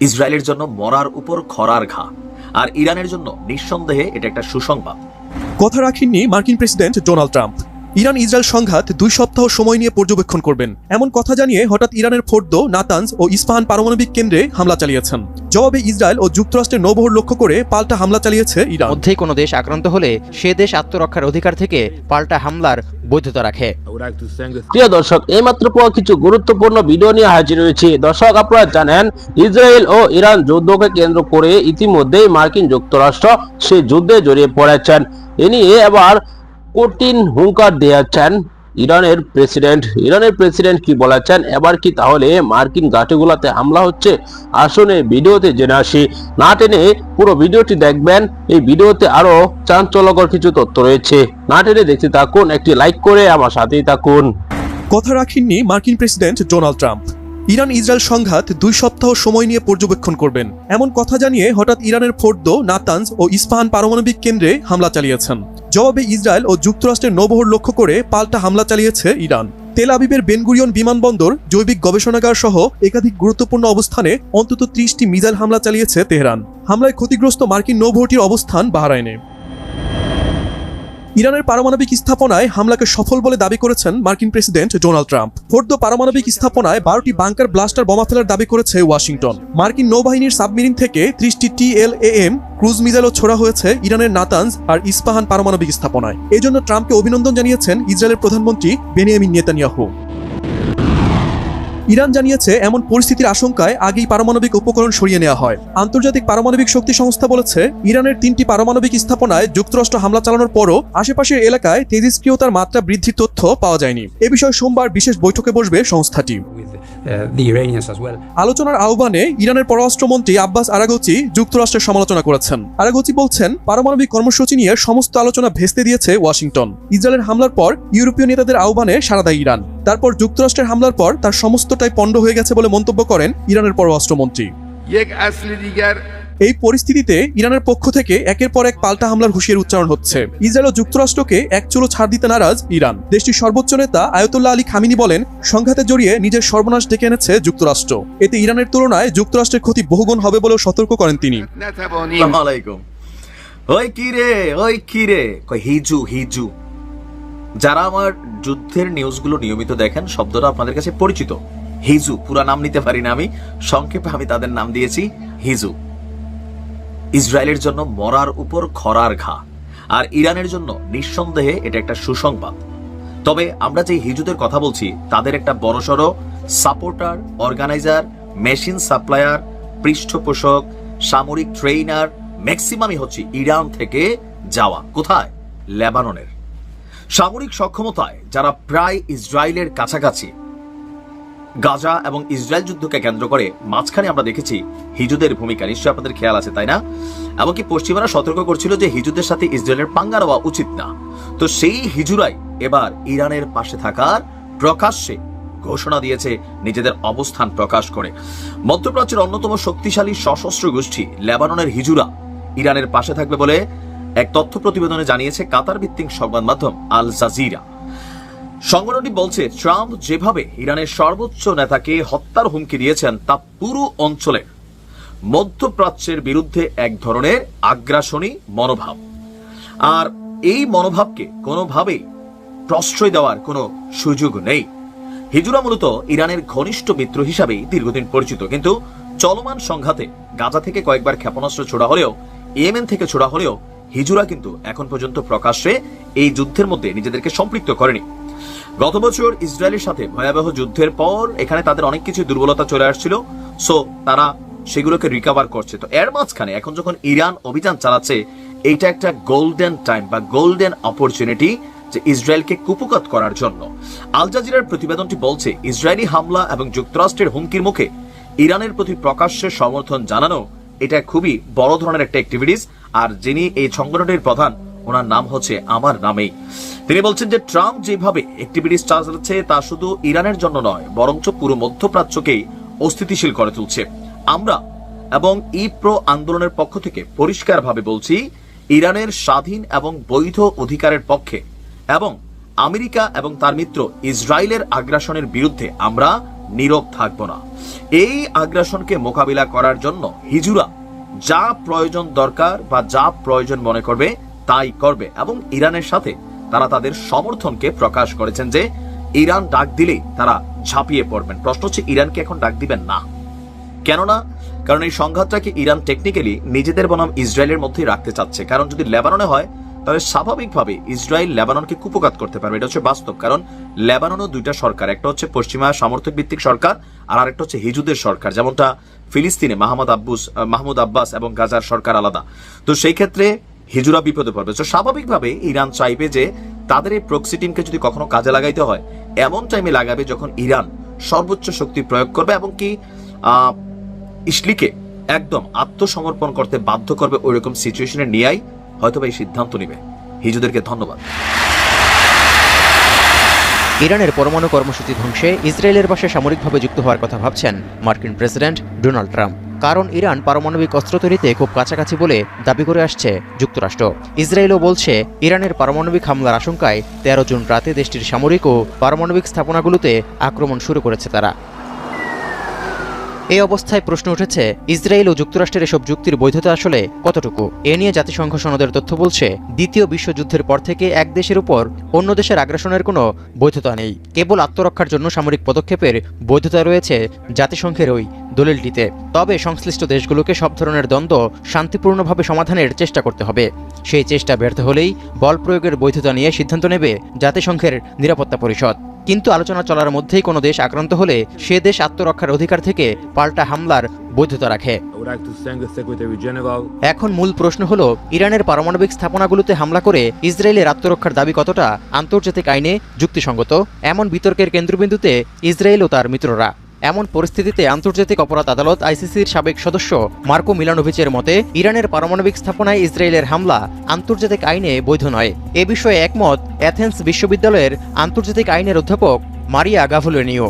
ইসরায়েলের জন্য মরার উপর খরার ঘা, আর ইরানের জন্য নিঃসন্দেহে এটা একটা সুসংবাদ। কথা রাখেননি মার্কিন president Donald Trump. Iran Israel সংঘাত দুই সপ্তাহ সময় নিয়ে পর্যবেক্ষণ করবেন। এমন কথা জানিয়ে হঠাৎ ইরানের ফোর্দো নাতানজ ও ইস্পাহান পারমাণবিক কেন্দ্রে হামলা চালিয়েছেন। জবাবে ইসরায়েল ও যুক্তরাষ্ট্রের নৌবহর লক্ষ্য করে পাল্টা হামলা চালিয়েছে ইরান। মধ্যেই কোনো দেশ আক্রান্ত হলে সে দেশ আত্মরক্ষার অধিকার থেকে পাল্টা হামলার বৈধতা রাখে। প্রিয় দর্শক এইমাত্র পাওয়া কিছু গুরুত্বপূর্ণ ভিডিও নিয়ে হাজির হয়েছি। দর্শক আপনারা জানেন ইসরায়েল ও ইরান যুদ্ধকে কেন্দ্র করে ইতিমধ্যেই মার্কিন যুক্তরাষ্ট্র সেই যুদ্ধে জড়িয়ে পড়েছেন। এ নিয়ে এবার কঠিন হুঙ্কার দিয়েছেন ইরানের প্রেসিডেন্ট। ইরানের প্রেসিডেন্ট কি বলেছেন? এবার কি তাহলে মার্কিন ঘাটিগুলোতে হামলা হচ্ছে? আসনে ভিডিওতে জেনে আসি। না টেনে পুরো ভিডিওটি দেখবেন। এই ভিডিওতে আরও চাঞ্চল্যকর কিছু তথ্য রয়েছে। না টেনে দেখতে থাকুন, একটি লাইক করে আমার সাথেই থাকুন। কথা রাখেননি মার্কিন president Donald Trump. Iran Israel সংঘাত দুই সপ্তাহ সময় নিয়ে পর্যবেক্ষণ করবেন। এমন কথা জানিয়ে হঠাৎ ইরানের ফোর্দো, নাতানজ ও ইস্পাহান পারমাণবিক কেন্দ্রে হামলা চালিয়েছেন। জবাবে ইসরায়েল ও যুক্তরাষ্ট্রের নৌবহর লক্ষ্য করে পাল্টা হামলা চালিয়েছে ইরান। তেল আবিবের বেনগুরিয়ন বিমানবন্দর, জৈবিক গবেষণাগার সহ একাধিক গুরুত্বপূর্ণ অবস্থানে অন্তত ত্রিশটি মিসাইল হামলা চালিয়েছে তেহরান। হামলায় ক্ষতিগ্রস্ত মার্কিন নৌবহরটির অবস্থান বাহরাইনে। ইরানের পারমাণবিক স্থাপনায় হামলাকে সফল বলে দাবি করেছেন মার্কিন প্রেসিডেন্ট ডোনাল্ড ট্রাম্প। ফোর্দ পারমাণবিক স্থাপনায় বারোটি বাংকার ব্লাস্টার বোমা ফেলার দাবি করেছে ওয়াশিংটন। মার্কিন নৌবাহিনীর সাবমেরিন থেকে ত্রিশটি টিএলএএম ক্রুজ মিজাইলও ছোড়া হয়েছে ইরানের নাতানজ আর ইস্পাহান পারমাণবিক স্থাপনায়। এজন্য ট্রাম্পকে অভিনন্দন জানিয়েছেন ইসরায়েলের প্রধানমন্ত্রী বেনিয়ামিন নেতানিয়াহু। ইরান জানিয়েছে এমন পরিস্থিতির আশঙ্কায় আগেই পারমাণবিক উপকরণ সরিয়ে নেওয়া হয়। আন্তর্জাতিক পারমাণবিক শক্তি সংস্থা বলেছে ইরানের তিনটি পারমাণবিক স্থাপনায় যুক্তরাষ্ট্র হামলা চালানোর পরও আশেপাশের এলাকায় তেজস্ক্রিয়তার মাত্রা বৃদ্ধির তথ্য পাওয়া যায়নি। এ বিষয়ে সোমবার বিশেষ বৈঠকে বসবে সংস্থাটি। Uh. আলোচনার আহ্বানে ইরানের পররাষ্ট্রমন্ত্রী আব্বাস আরাগোচি যুক্তরাষ্ট্রের সমালোচনা করেছেন। আরাগোচি বলছেন পারমাণবিক কর্মসূচি নিয়ে সমস্ত আলোচনা ভেস্তে দিয়েছে ওয়াশিংটন। ইসরায়েলের হামলার পর ইউরোপীয় নেতাদের আহ্বানে সাড়া দেয় ইরান। তারপর যুক্তরাষ্ট্রের হামলার পর তার সমস্তটাই পণ্ড হয়ে গেছে বলে মন্তব্য করেন ইরানের পররাষ্ট্রমন্ত্রী। এই পরিস্থিতিতে ইরানের পক্ষ থেকে একের পর এক পাল্টা হামলার হুঁশিয়ার উচ্চারণ হচ্ছে। ইসরায়েল ও যুক্তরাষ্ট্রকে এক চুলো ছাড় দিতে নারাজ ইরান। দেশটির সর্বোচ্চ নেতা আয়তুল্লাহ আলী খামিনি বলেন সংঘাতে জড়িয়ে নিজের সর্বনাশ ডেকে এনেছে যুক্তরাষ্ট্র। এতে ইরানের তুলনায় যুক্তরাষ্ট্রের ক্ষতি বহুগুণ হবে বলেও সতর্ক করেন তিনি। ওই কিরে ওই কিরে হিজু হিজু। যারা আমার যুদ্ধের নিউজগুলো নিয়মিত দেখেন, শব্দটা আপনাদের কাছে পরিচিত। হিজু, পুরা নাম নিতে পারি না আমি। সংক্ষেপে আমি তাদের নাম দিয়েছি, হিজু। ইসরায়েলের জন্য মরার উপর খরার ঘা। আর ইরানের জন্য নিঃসন্দেহে এটা একটা সুসংবাদ। তবে আমরা যে হিজুদের কথা বলছি, তাদের একটা বড়সড় সাপোর্টার অর্গানাইজার মেশিন সাপ্লায়ার পৃষ্ঠপোষক, সামরিক ট্রেইনার ম্যাক্সিমামই হচ্ছে ইরান থেকে যাওয়া। কোথায়? লেবাননের। সামরিক সক্ষমতায় যারা প্রায় ইসরায়েলের কাছাকাছি। গাজা এবং ইসরায়েল যুদ্ধকে কেন্দ্র করে মাঝখানে আমরা দেখেছি হিজুদের ভূমিকা। নিশ্চয়ই আপনাদের খেয়াল আছে, তাই না? এমনকি পশ্চিমারা সতর্ক করছিল যে হিজুদের সাথে ইসরায়েলের পাঙ্গা নেওয়া উচিত না। তো সেই হিজুরাই এবার ইরানের পাশে থাকার প্রকাশ্যে ঘোষণা দিয়েছে নিজেদের অবস্থান প্রকাশ করে। মধ্যপ্রাচ্যের অন্যতম শক্তিশালী সশস্ত্র গোষ্ঠী লেবাননের হিজুরা ইরানের পাশে থাকবে বলে এক তথ্য প্রতিবেদনে জানিয়েছে কাতার ভিত্তিক সংবাদ মাধ্যম আল জাজিরা। সংগঠনটি বলছে, ট্রাম্প যেভাবে ইরানের সর্বোচ্চ নেতাকে হত্যার হুমকি দিয়েছেন, তা পুরো অঞ্চলে মধ্যপ্রাচ্যের বিরুদ্ধে এক ধরনের আগ্রাসনী মনোভাব। আর এই মনোভাবকে কোনোভাবেই প্রশ্রয় দেওয়ার কোনো সুযোগ নেই। হিজুরা মূলত ইরানের ঘনিষ্ঠ মিত্র হিসাবেই দীর্ঘদিন পরিচিত, কিন্তু চলমান সংঘাতে গাজা থেকে কয়েকবার ক্ষেপণাস্ত্র ছোড়া হলেও, ইয়েমেন থেকে ছোড়া হলেও হিজুরা কিন্তু এখন পর্যন্ত প্রকাশ্যে এই যুদ্ধের মধ্যে নিজেদেরকে সম্পৃক্ত করেনি। গত বছর ইসরায়েলের সাথে ভয়াবহ যুদ্ধের পর এখানে তাদের অনেক কিছু দুর্বলতা চলে আসছিল। সো তারা সেগুলোকে রিকভার করছে। তো এর মাঝখানে এখন যখন ইরান অভিযান চালাচ্ছে, এইটা একটা গোল্ডেন টাইম বা গোল্ডেন অপরচুনিটি যে ইসরায়েলকে কুপকাত করার জন্য। আল জাজিরার প্রতিবেদনটি বলছে, ইসরায়েলি হামলা এবং যুক্তরাষ্ট্রের হুমকির মুখে ইরানের প্রতি প্রকাশ্যে সমর্থন জানানো, এটা খুবই বড় ধরনের একটা অ্যাক্টিভিটিস আর যিনি এই সংগঠনের প্রধান, ওনার নাম হচ্ছে আমার নামেই। তিনি বলছেন যে ট্রাম্প যেভাবে অ্যাক্টিভিটিস চালাচ্ছে তা শুধু ইরানের জন্য নয়, বরঞ্চ পুরো মধ্যপ্রাচ্যকেই অস্থিতিশীল করে তুলছে। আমরা এবং ই প্রো আন্দোলনের পক্ষ থেকে পরিষ্কারভাবে বলছি, ইরানের স্বাধীন এবং বৈধ অধিকারের পক্ষে এবং আমেরিকা এবং তার মিত্র ইসরায়েলের আগ্রাসনের বিরুদ্ধে আমরা নীরব থাকব না। এই আগ্রাসনকে মোকাবিলা করার জন্য হিজুরা যা প্রয়োজন দরকার বা যা প্রয়োজন মনে করবে, তাই করবে। এবং ইরানের সাথে তারা তাদের সমর্থনকে প্রকাশ করেছেন যে, ইরান ডাক দিলেই তারা ঝাঁপিয়ে পড়বেন। প্রশ্ন হচ্ছে, ইরানকে এখন ডাক দিবেন না। কেননা, কারণ এই সংঘাতটাকে ইরান টেকনিক্যালি নিজেদের বনাম ইসরায়েলের মধ্যেই রাখতে চাচ্ছে। কারণ যদি লেবাননে হয় তাহলে স্বাভাবিকভাবে ইসরায়েল লেবাননকে কুপকাত করতে পারবে। এটা হচ্ছে বাস্তব, কারণ লেবাননও দুইটা সরকার, একটা হচ্ছে পশ্চিমা সামর্থ্য ভিত্তিক সরকার আর আরেকটা হচ্ছে হিজুদের সরকার, যেমনটা ফিলিস্তিনে মাহমুদ আব্বুস মাহমুদ আব্বাস এবং গাজার সরকার আলাদা। তো সেই ক্ষেত্রে হিজুরা বিপদে পড়বে। তো স্বাভাবিকভাবে ইরান চাইবে যে তাদের এই প্রক্সি টিমকে যদি কখনো কাজে লাগাইতে হয়, এমন টাইমে লাগাবে যখন ইরান সর্বোচ্চ শক্তি প্রয়োগ করবে এবং কি ইসলিকে একদম আত্মসমর্পণ করতে বাধ্য করবে ওইরকম সিচুয়েশনে নিয়েই হয়তো এই সিদ্ধান্ত নিবে। হিজুদেরকে ধন্যবাদ। ইরানের পরমাণু কর্মসূচি ধ্বংসে ইসরায়েলের পাশে সামরিকভাবে যুক্ত হওয়ার কথা ভাবছেন মার্কিন প্রেসিডেন্ট ডোনাল্ড ট্রাম্প। কারণ ইরান পারমাণবিক অস্ত্র তৈরিতে খুব কাছাকাছি বলে দাবি করে আসছে যুক্তরাষ্ট্র। ইসরায়েলও বলছে, ইরানের পারমাণবিক হামলার আশঙ্কায় তেরো জুন রাতে দেশটির সামরিক ও পারমাণবিক স্থাপনাগুলোতে আক্রমণ শুরু করেছে তারা। এই অবস্থায় প্রশ্ন উঠেছে, ইসরায়েল ও যুক্তরাষ্ট্রের এসব যুক্তির বৈধতা আসলে কতটুকু? এ নিয়ে জাতিসংঘ সনদের তথ্য বলছে, দ্বিতীয় বিশ্বযুদ্ধের পর থেকে এক দেশের উপর অন্য দেশের আগ্রাসনের কোনো বৈধতা নেই। কেবল আত্মরক্ষার জন্য সামরিক পদক্ষেপের বৈধতা রয়েছে জাতিসংঘের ওই দলিলটিতে। তবে সংশ্লিষ্ট দেশগুলোকে সব ধরনের দ্বন্দ্ব শান্তিপূর্ণভাবে সমাধানের চেষ্টা করতে হবে। সেই চেষ্টা ব্যর্থ হলেই বল প্রয়োগের বৈধতা নিয়ে সিদ্ধান্ত নেবে জাতিসংঘের নিরাপত্তা পরিষদ। কিন্তু আলোচনা চলার মধ্যেই কোনো দেশ আক্রান্ত হলে সে দেশ আত্মরক্ষার অধিকার থেকে পাল্টা হামলার বৈধতা রাখে। এখন মূল প্রশ্ন হল, ইরানের পারমাণবিক স্থাপনাগুলোতে হামলা করে ইসরায়েলের আত্মরক্ষার দাবি কতটা? আন্তর্জাতিক আইনে যুক্তিসঙ্গত। এমন বিতর্কের কেন্দ্রবিন্দুতে ইসরায়েল ও তার মিত্ররা। এমন পরিস্থিতিতে আন্তর্জাতিক অপরাধ আদালত আইসিসির সাবেক সদস্য মার্কো মিলানোভিচের মতে, ইরানের পারমাণবিক স্থাপনায় ইসরায়েলের হামলা আন্তর্জাতিক আইনে বৈধ নয়। এ বিষয়ে একমত অ্যাথেন্স বিশ্ববিদ্যালয়ের আন্তর্জাতিক আইনের অধ্যাপক মারিয়া গাভুলেনিও।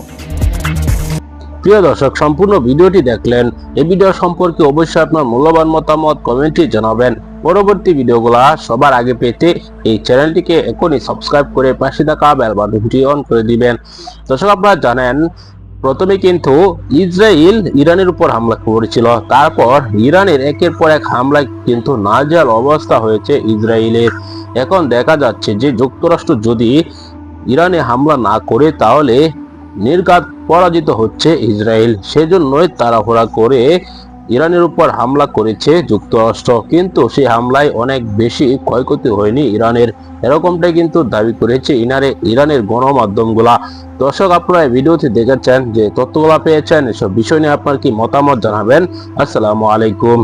প্রিয় দর্শক, সম্পূর্ণ ভিডিওটি দেখলেন। এই ভিডিও সম্পর্কে অবশ্যই আপনার মূল্যবান মতামত কমেন্টে জানাবেন। পরবর্তী ভিডিওগুলো সবার আগে পেতে এই চ্যানেলটিকে এখনই সাবস্ক্রাইব করে পাশে থাকা বেল বাটনটি অন করে দিবেন। দর্শক, আপনারা জানেন প্রথমে কিন্তু ইসরায়েল ইরানের উপর হামলা করেছিল। তারপর ইরানের একের পর এক হামলায় কিন্তু নাজাল অবস্থা হয়েছে ইসরায়েলের। এখন দেখা যাচ্ছে যে যুক্তরাষ্ট্র যদি ইরানে হামলা না করে তাহলে নির্ঘাত পরাজিত হচ্ছে ইসরায়েল। সেজন্যই তাড়াহুড়া করে ইরানের উপর হামলা করেছে যুক্তরাষ্ট্র, কিন্তু সেই হামলায় অনেক বেশি ক্ষয়ক্ষতি হয়নি ইরানের। এরকমটাই কিন্তু দাবি করেছে ইনারে, ইরানের গণমাধ্যমগুলা। দর্শক, আপনারা ভিডিওতে দেখেছেন যে তথ্যগুলা পেয়েছেন, এসব বিষয় নিয়ে আপনার কি মতামত জানাবেন? আসসালামু আলাইকুম।